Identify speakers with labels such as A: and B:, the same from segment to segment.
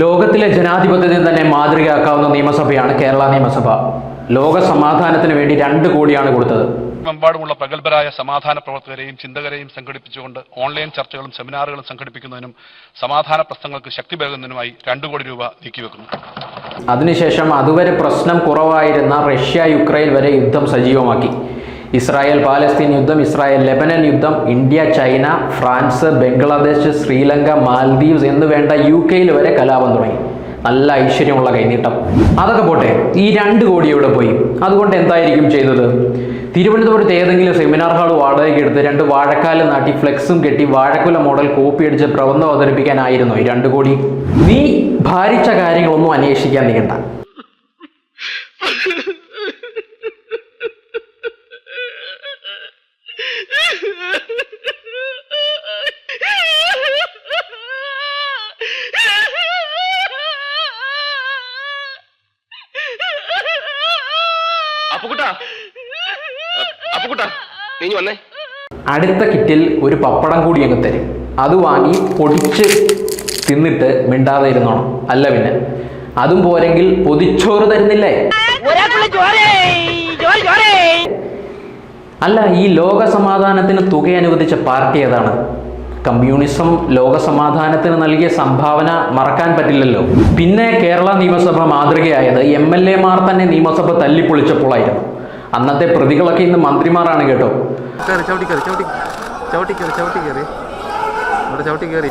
A: ലോകത്തിലെ ജനാധിപത്യത്തിന് തന്നെ മാതൃകയാക്കാവുന്ന നിയമസഭയാണ് കേരള നിയമസഭ. ലോക സമാധാനത്തിന് വേണ്ടി രണ്ട് കോടിയാണ് കൊടുത്തത്.
B: മെമ്പാടുമുള്ള പ്രഗത്ഭരായ സമാധാന പ്രവർത്തകരെയും ചിന്തകരെയും സംഘടിപ്പിച്ചുകൊണ്ട് ഓൺലൈൻ ചർച്ചകളും സെമിനാറുകളും സംഘടിപ്പിക്കുന്നതിനും സമാധാന പ്രശ്നങ്ങൾക്ക് ശക്തി പകരുന്നതിനുമായി രണ്ടു കോടി രൂപ നീക്കിവെക്കുന്നു
A: അതിനുശേഷം അതുവരെ പ്രശ്നം കുറവായിരുന്ന റഷ്യ യുക്രൈൻ വരെ യുദ്ധം സജീവമാക്കി. ഇസ്രായേൽ പാലസ്തീൻ യുദ്ധം ഇസ്രായേൽ ലെബനൻ യുദ്ധം India China France Bangladesh Sri Lanka Maldives എന്ന് വേണ്ട യു കെയിൽ വരെ കലാപം തുടങ്ങി. നല്ല ഐശ്വര്യമുള്ള കൈനീട്ടം. അതൊക്കെ പോട്ടെ ഈ രണ്ട് കോടി ഇവിടെ പോയി? അതുകൊണ്ട് എന്തായിരിക്കും ചെയ്തത്? തിരുവനന്തപുരത്ത് ഏതെങ്കിലും സെമിനാർ ഹാൾ വാടകയ്ക്ക് എടുത്ത് രണ്ട് വാഴക്കാൽ നാട്ടി ഫ്ലെക്സും കെട്ടി വാഴക്കുല മോഡൽ കോപ്പി അടിച്ച് പ്രബന്ധം അവതരിപ്പിക്കാനായിരുന്നു ഈ രണ്ട് കോടി. നീ ഭാരിച്ച കാര്യങ്ങളൊന്നും അന്വേഷിക്കാൻ നീണ്ട
C: നീ വന്നേ.
A: അടുത്ത കിറ്റിൽ ഒരു പപ്പടം കൂടി അങ്ങ് തരും. അത് വാങ്ങി പൊടിച്ച് തിന്നിട്ട് മിണ്ടാതെ ഇരുന്നോണം. അല്ല പിന്നെ അതും പോരെങ്കിൽ പൊതിച്ചോറ് തരുന്നില്ലേ? അല്ല ഈ ലോക സമാധാനത്തിന് തുക അനുവദിച്ച പാർട്ടി ഏതാണ്? കമ്മ്യൂണിസം ലോക സമാധാനത്തിന് നൽകിയ സംഭാവന മറക്കാൻ പറ്റില്ലല്ലോ. പിന്നെ കേരള നിയമസഭ മാതൃകയായത് എം എൽ എമാർ തന്നെ നിയമസഭ തല്ലിപ്പൊളിച്ചപ്പോഴായിരുന്നു അന്നത്തെ പ്രതികളൊക്കെ ഇന്ന് മന്ത്രിമാരാണ് കേട്ടോ.
D: കയറി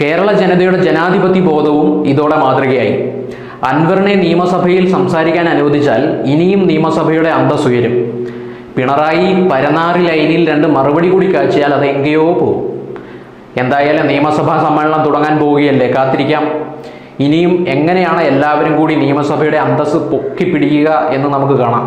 A: കേരള ജനതയുടെ ജനാധിപത്യ ബോധവും ഇതോടെ മാതൃകയായി. അൻവറിനെ നിയമസഭയിൽ സംസാരിക്കാൻ അനുവദിച്ചാൽ ഇനിയും നിയമസഭയുടെ അന്തസ് ഉയരും. പിണറായി പരനാറി ലൈനിൽ രണ്ട് മറുപടി കൂടി കാഴ്ചയാൽ അത് എങ്കയോ പോകും എന്തായാലും നിയമസഭാ സമ്മേളനം തുടങ്ങാൻ പോവുകയല്ലേ? കാത്തിരിക്കാം. ഇനിയും എങ്ങനെയാണ് എല്ലാവരും കൂടി നിയമസഭയുടെ അന്തസ് പൊക്കിപ്പിടിക്കുക എന്ന് നമുക്ക് കാണാം.